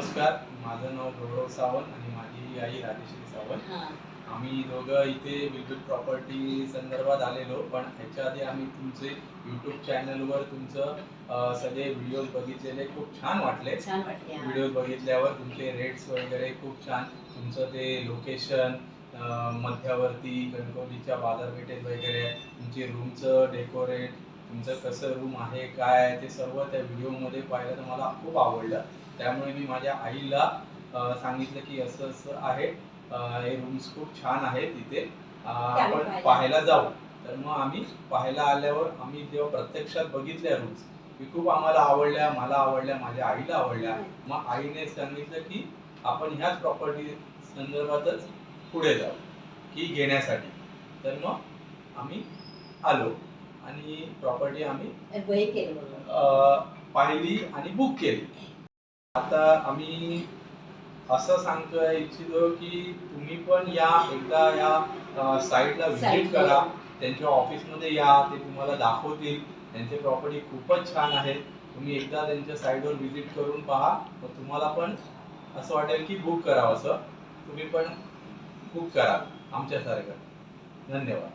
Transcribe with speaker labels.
Speaker 1: नमस्कार माझं नाव गौरव सावंत आणि माझी आई राजेश्री सावंत
Speaker 2: हा.
Speaker 1: आम्ही दोघं इथे विद्युत प्रॉपर्टी संदर्भात आलेलो पण ह्याच्या आधी आम्ही तुमचे यूट्यूब चॅनलवर तुमचं सगळे व्हिडिओज बघितलेले खूप छान वाटले
Speaker 2: छान वाटले हा.
Speaker 1: व्हिडिओ बघितल्यावर तुमचे रेट्स वगैरे खूप छान तुमचं ते लोकेशन मध्यावरती कणकवलीच्या बाजारपेठेत वगैरे तुमची रूमचं डेकोरेट तुमचं कसं रूम आहे काय आहे ते सर्व त्या व्हिडिओमध्ये पाहिलं तर मला खूप आवडलं. त्यामुळे मी माझ्या आईला सांगितलं की असं असं आहे. हे रूम्स खूप छान आहेत तिथे आपण
Speaker 2: पाहायला.
Speaker 1: पाहायला जाऊ. तर मग आम्ही पाहायला आल्यावर आम्ही जेव्हा प्रत्यक्षात बघितल्या रूम्स की खूप आम्हाला आवडल्या मला आवडल्या माझ्या आईला आवडल्या. मग आईने सांगितलं की आपण ह्याच प्रॉपर्टी संदर्भातच पुढे जाऊ की घेण्यासाठी. तर मग आम्ही आलो. आणि प्रॉपर्टी आम्ही पाहिली आणि बुक केली. आता आम्ही असं सांगतोय इच्छितो की तुम्ही पण या एकदा या साईटला व्हिजिट. करा. त्यांच्या ऑफिसमध्ये या ते तुम्हाला दाखवतील. त्यांचे प्रॉपर्टी खूपच छान आहे. तुम्ही एकदा त्यांच्या साईटवर व्हिजिट करून पहा. मग तुम्हाला पण असं वाटेल की बुक करावं असं. तुम्ही पण बुक करा आमच्यासारखं. धन्यवाद.